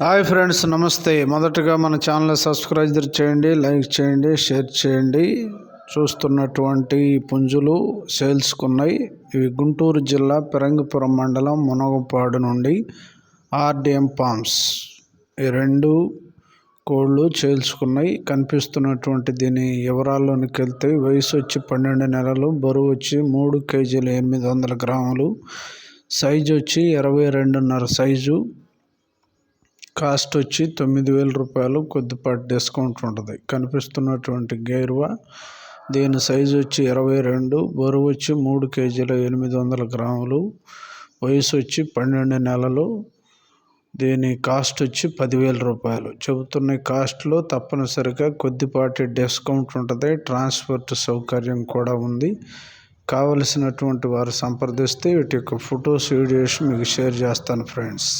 Hi friends నమస్తే. మొదటగా మన ఛానల్ సబ్స్క్రైబ్ చేయండి లైక్ చేయండి షేర్ చేయండి. చూస్తున్నటువంటి పుంజులు సేల్స్కు ఉన్నాయి ఇవి గుంటూరు జిల్లా పెరంగిపురం మండలం మునగపాడు నుండి ఆర్డిఎం పామ్స్. ఈ రెండు కోళ్ళు చేల్చుకున్నాయి కనిపిస్తున్నటువంటి దీని వివరాల్లోనికి వెళ్తే వయసు వచ్చి పన్నెండు నెలలు బరువు వచ్చి మూడు కేజీలు ఎనిమిది వందల గ్రాములు సైజు వచ్చి ఇరవై రెండున్నర సైజు. కాస్ట్ వచ్చి తొమ్మిది వేల రూపాయలు కొద్దిపాటి డిస్కౌంట్ ఉంటుంది. కనిపిస్తున్నటువంటి గేరువా దీని సైజు వచ్చి ఇరవై రెండు బరువు వచ్చి మూడు కేజీల ఎనిమిది వందల గ్రాములు వయసు వచ్చి పన్నెండు నెలలు దీని కాస్ట్ వచ్చి పదివేల రూపాయలు. చెబుతున్న కాస్ట్లో తప్పనిసరిగా కొద్దిపాటి డిస్కౌంట్ ఉంటుంది. ట్రాన్స్పోర్ట్ సౌకర్యం కూడా ఉంది. కావలసినటువంటి వారు సంప్రదిస్తే వీటి యొక్క ఫొటోస్ వీడియోస్ మీకు షేర్ చేస్తాను ఫ్రెండ్స్.